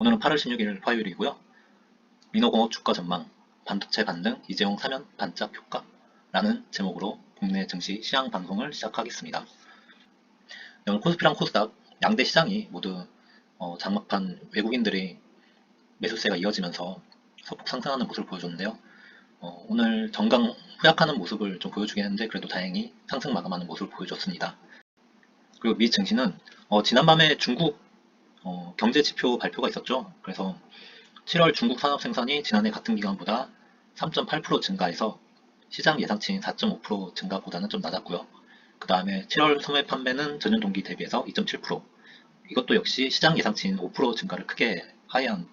오늘은 8월 16일 화요일이고요. 민호공업 주가 전망, 반도체 반등, 이재용 사면 반짝 효과 라는 제목으로 국내 증시 시장 방송을 시작하겠습니다. 네, 오늘 코스피랑 코스닥 양대 시장이 모두 어, 장막판 외국인들이 매수세가 이어지면서 소폭 상승하는 모습을 보여줬는데요. 어, 오늘 정강 후약하는 모습을 좀 보여주긴 했는데 그래도 다행히 상승 마감하는 모습을 보여줬습니다. 그리고 미 증시는 어, 지난밤에 중국 어, 경제 지표 발표가 있었죠. 그래서 7월 중국 산업 생산이 지난해 같은 기간보다 3.8% 증가해서 시장 예상치인 4.5% 증가보다는 좀 낮았고요. 그 다음에 7월 소매 판매는 전년 동기 대비해서 2.7% 이것도 역시 시장 예상치인 5% 증가를 크게 하회한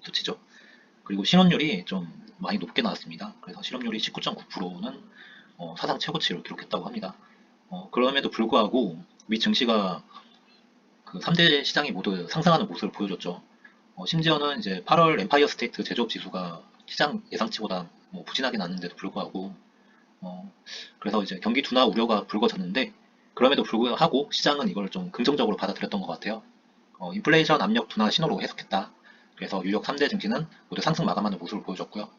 수치죠. 그리고 실업률이 좀 많이 높게 나왔습니다. 그래서 실업률이 19.9%는 어, 사상 최고치를 기록했다고 합니다. 어, 그럼에도 불구하고 미 증시가 그 3대 시장이 모두 상승하는 모습을 보여줬죠. 어, 심지어는 이제 8월 엠파이어 스테이트 제조업 지수가 시장 예상치보다 뭐 부진하게 났는데도 불구하고 어, 그래서 이제 경기 둔화 우려가 불거졌는데 그럼에도 불구하고 시장은 이걸 좀 긍정적으로 받아들였던 것 같아요. 어, 인플레이션 압력 둔화 신호로 해석했다. 그래서 유력 3대 증시는 모두 상승 마감하는 모습을 보여줬고요.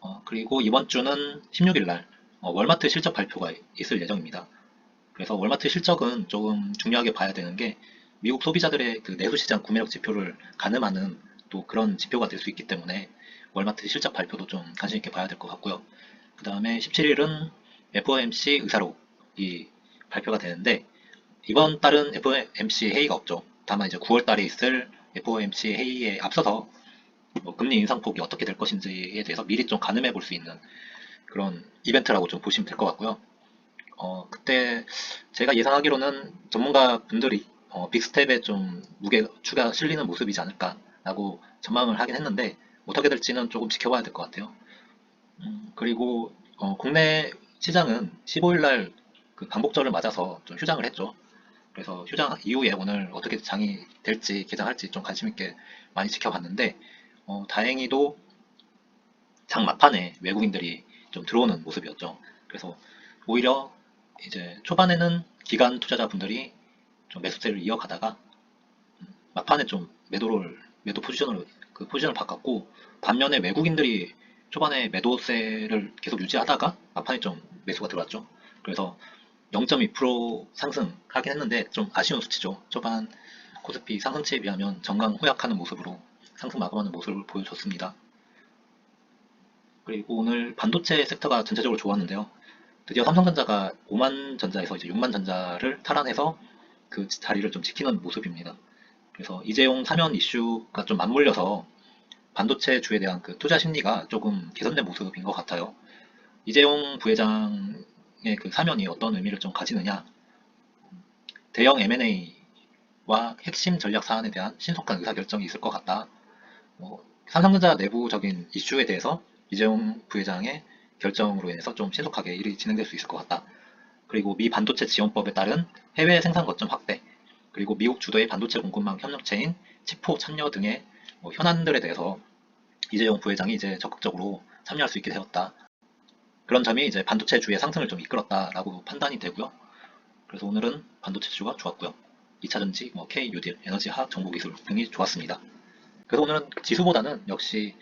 어, 그리고 이번 주는 16일 날 어, 월마트 실적 발표가 있을 예정입니다. 그래서 월마트 실적은 조금 중요하게 봐야 되는 게 미국 소비자들의 그 내수시장 구매력 지표를 가늠하는 또 그런 지표가 될 수 있기 때문에 월마트 실적 발표도 좀 관심 있게 봐야 될 것 같고요. 그 다음에 17일은 FOMC 의사록이 발표가 되는데 이번 달은 FOMC 회의가 없죠. 다만 이제 9월 달에 있을 FOMC 회의에 앞서서 뭐 금리 인상폭이 어떻게 될 것인지에 대해서 미리 좀 가늠해 볼 수 있는 그런 이벤트라고 좀 보시면 될 것 같고요. 어, 그때 제가 예상하기로는 전문가 분들이 어, 빅스텝에 좀 무게 추가 실리는 모습이지 않을까라고 전망을 하긴 했는데 어떻게 될지는 조금 지켜봐야 될 것 같아요. 음, 그리고 어, 국내 시장은 15일날 그 강복절을 맞아서 좀 휴장을 했죠. 그래서 휴장 이후에 오늘 어떻게 장이 될지 개장할지 좀 관심 있게 많이 지켜봤는데 어, 다행히도 장 막판에 외국인들이 좀 들어오는 모습이었죠. 그래서 오히려 이제 초반에는 기관 투자자분들이 좀 매수세를 이어가다가 음, 막판에 좀 매도를 매도 포지션으로 그 포지션을 바꿨고 반면에 외국인들이 초반에 매도세를 계속 유지하다가 막판에 좀 매수가 들어왔죠. 그래서 0.2% 상승하긴 했는데 좀 아쉬운 수치죠. 초반 코스피 상승치에 비하면 정강 후약하는 모습으로 상승 마감하는 모습을 보여줬습니다. 그리고 오늘 반도체 섹터가 전체적으로 좋았는데요. 드디어 삼성전자가 5만 전자에서 이제 6만 전자를 탈환해서 그 자리를 좀 지키는 모습입니다. 그래서 이재용 사면 이슈가 좀 맞물려서 반도체 주에 대한 그 투자 심리가 조금 개선된 모습인 것 같아요. 이재용 부회장의 그 사면이 어떤 의미를 좀 가지느냐. 대형 M&A와 핵심 전략 사안에 대한 신속한 의사결정이 있을 것 같다. 뭐, 삼성전자 내부적인 이슈에 대해서 이재용 부회장의 결정으로 인해서 좀 신속하게 일이 진행될 수 있을 것 같다. 그리고 미 반도체 지원법에 따른 해외 생산 거점 확대, 그리고 미국 주도의 반도체 공급망 협력체인 치포 참여 등의 뭐 현안들에 대해서 이재용 부회장이 이제 적극적으로 참여할 수 있게 되었다. 그런 점이 이제 반도체 주의 상승을 좀 이끌었다라고 판단이 되고요. 그래서 오늘은 반도체 주가 좋았고요. 2차전지, 뭐 K, 유딜, 에너지학, 정보기술 등이 좋았습니다. 그래서 오늘은 지수보다는 역시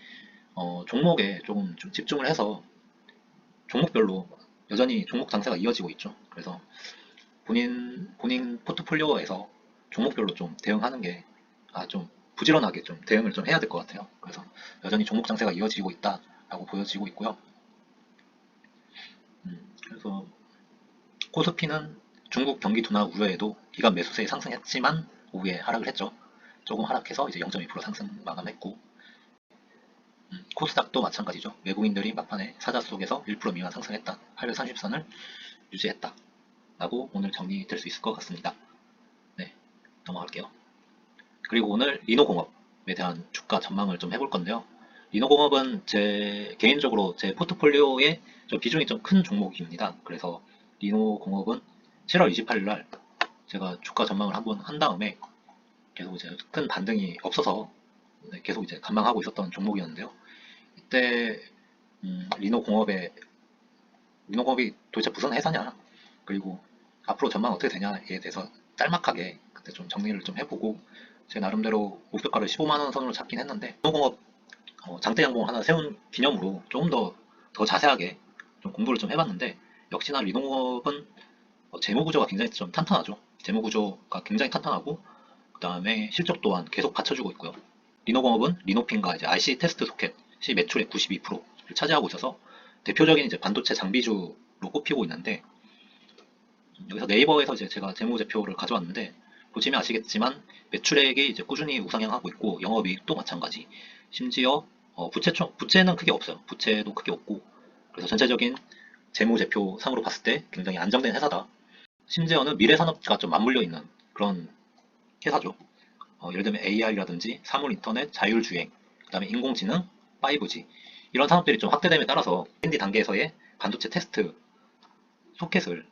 어, 종목에 조금 좀 집중을 해서 종목별로 여전히 종목 장세가 이어지고 있죠. 그래서 본인 본인 포트폴리오에서 종목별로 좀 대응하는 게 아 좀 부지런하게 좀 대응을 좀 해야 될 것 같아요. 그래서 여전히 종목 장세가 이어지고 있다라고 보여지고 있고요. 음, 그래서 코스피는 중국 경기 둔화 우려에도 기간 매수세에 상승했지만 오후에 하락을 했죠. 조금 하락해서 이제 0.2% 상승 마감했고 음, 코스닥도 마찬가지죠. 외국인들이 막판에 사자 속에서 1% 미만 상승했다. 830선을 유지했다. 라고 오늘 정리될 수 있을 것 같습니다. 네, 넘어갈게요. 그리고 오늘 리노공업에 대한 주가 전망을 좀 해볼 건데요. 리노공업은 제 개인적으로 제 포트폴리오에 좀 비중이 좀 큰 종목입니다. 그래서 리노공업은 7월 28일 날 제가 주가 전망을 한번 한 다음에 계속 이제 큰 반등이 없어서 네, 계속 이제 감망하고 있었던 종목이었는데요. 이때 음, 리노 공업의 리노 공업이 도대체 무슨 회사냐 그리고 앞으로 전망 어떻게 되냐에 대해서 짤막하게 그때 좀 정리를 좀 해보고 제 나름대로 목표가를 15만 원 선으로 잡긴 했는데 리노 공업 어, 장대 양봉 하나 세운 기념으로 조금 더, 더 자세하게 좀 공부를 좀 해봤는데 역시나 리노 공업은 어, 재무 구조가 굉장히 좀 탄탄하죠. 재무 구조가 굉장히 탄탄하고 그 다음에 실적 또한 계속 받쳐주고 있고요. 리노공업은 리노핀과 이제 IC 테스트 소켓 이 매출의 92%를 차지하고 있어서 대표적인 이제 반도체 장비주로 꼽히고 있는데 여기서 네이버에서 이제 제가 재무제표를 가져왔는데 보시면 아시겠지만 매출액이 이제 꾸준히 우상향하고 있고 영업이익도 마찬가지. 심지어 어, 부채 총 부채는 크게 없어요. 부채도 크게 없고 그래서 전체적인 재무제표 상으로 봤을 때 굉장히 안정된 회사다. 심지어는 미래산업과 좀 맞물려 있는 그런 회사죠. 어, 예를 들면 AR이라든지 사물 인터넷, 자율주행, 그 다음에 인공지능, 5G 이런 산업들이 좀 확대됨에 따라서 R&D 단계에서의 반도체 테스트 소켓을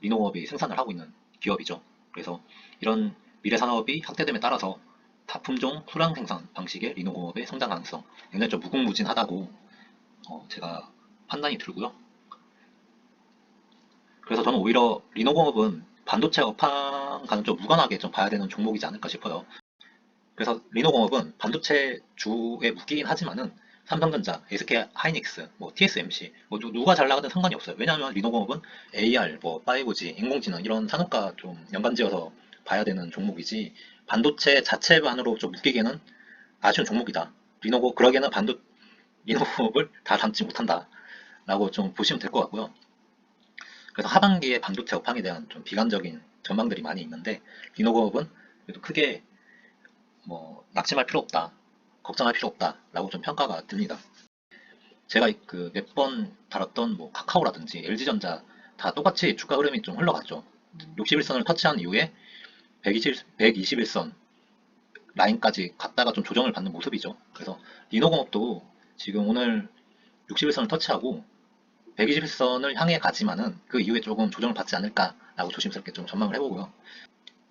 리노업이 생산을 하고 있는 기업이죠. 그래서 이런 미래 산업이 확대됨에 따라서 다품종 수량 생산 방식의 리노공업의 성장 가능성 굉장히 좀 무궁무진하다고 어, 제가 판단이 들고요. 그래서 저는 오히려 리노공업은 반도체 업황과는 좀 무관하게 좀 봐야 되는 종목이지 않을까 싶어요. 그래서 리노공업은 반도체 주에 묶이긴 하지만은 삼성전자, SK 하이닉스, 뭐 TSMC 뭐 누- 누가 잘 나가든 상관이 없어요. 왜냐하면 리노공업은 AR, 뭐 5G, 인공지능 이런 산업과 좀 연관지어서 봐야 되는 종목이지 반도체 자체만으로 좀 묶이기에는 아쉬운 종목이다. 리노고 그러기에는 반도 리노공업을 다 담지 못한다라고 좀 보시면 될 것 같고요. 그래서 하반기에 반도체 업황에 대한 좀 비관적인 전망들이 많이 있는데 리노공업은 그래도 크게 뭐 낙심할 필요 없다, 걱정할 필요 없다라고 좀 평가가 듭니다. 제가 그 몇 번 다뤘던 뭐 카카오라든지 LG전자 다 똑같이 주가 흐름이 좀 흘러갔죠. 61선을 터치한 이후에 120, 121선 라인까지 갔다가 좀 조정을 받는 모습이죠. 그래서 리노공업도 지금 오늘 61선을 터치하고 121선을 향해 가지만은 그 이후에 조금 조정을 받지 않을까라고 조심스럽게 좀 전망을 해보고요.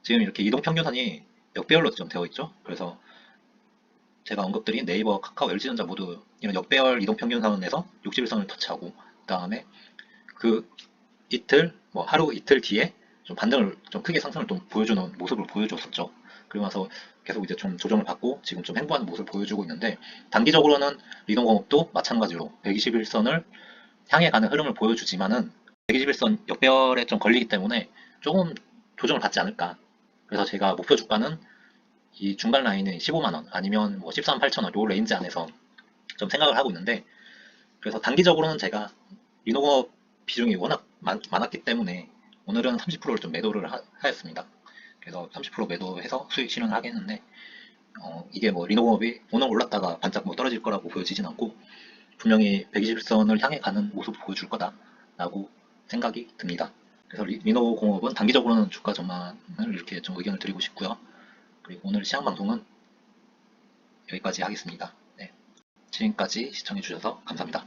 지금 이렇게 이동평균선이 역배열로 좀 되어 있죠. 그래서 제가 언급드린 네이버, 카카오, LG전자 모두 이런 역배열 이동평균 선에서 61선을 터치하고 그 다음에 그 이틀, 뭐 하루 이틀 뒤에 좀 반등을 좀 크게 상승을 좀 보여주는 모습을 보여줬었죠. 그러고 나서 계속 이제 좀 조정을 받고 지금 좀 횡보하는 모습을 보여주고 있는데 단기적으로는 리동공업도 마찬가지로 121선을 향해 가는 흐름을 보여주지만은 121선 역배열에 좀 걸리기 때문에 조금 조정을 받지 않을까. 그래서 제가 목표 주가는 이 중간 라인은 15만원 아니면 뭐 13, 8천원 요 레인지 안에서 좀 생각을 하고 있는데 그래서 단기적으로는 제가 리노공업 비중이 워낙 많, 많았기 때문에 오늘은 30%를 좀 매도를 하, 하였습니다. 그래서 30% 매도해서 수익 실현을 하겠는데 어, 이게 뭐 리노공업이 오늘 올랐다가 반짝 뭐 떨어질 거라고 보여지진 않고 분명히 120선을 향해 가는 모습을 보여줄 거다 라고 생각이 듭니다. 그래서 리- 리노공업은 단기적으로는 주가 전망을 이렇게 좀 의견을 드리고 싶고요. 그리고 오늘 시향 방송은 여기까지 하겠습니다. 네. 지금까지 시청해 주셔서 감사합니다.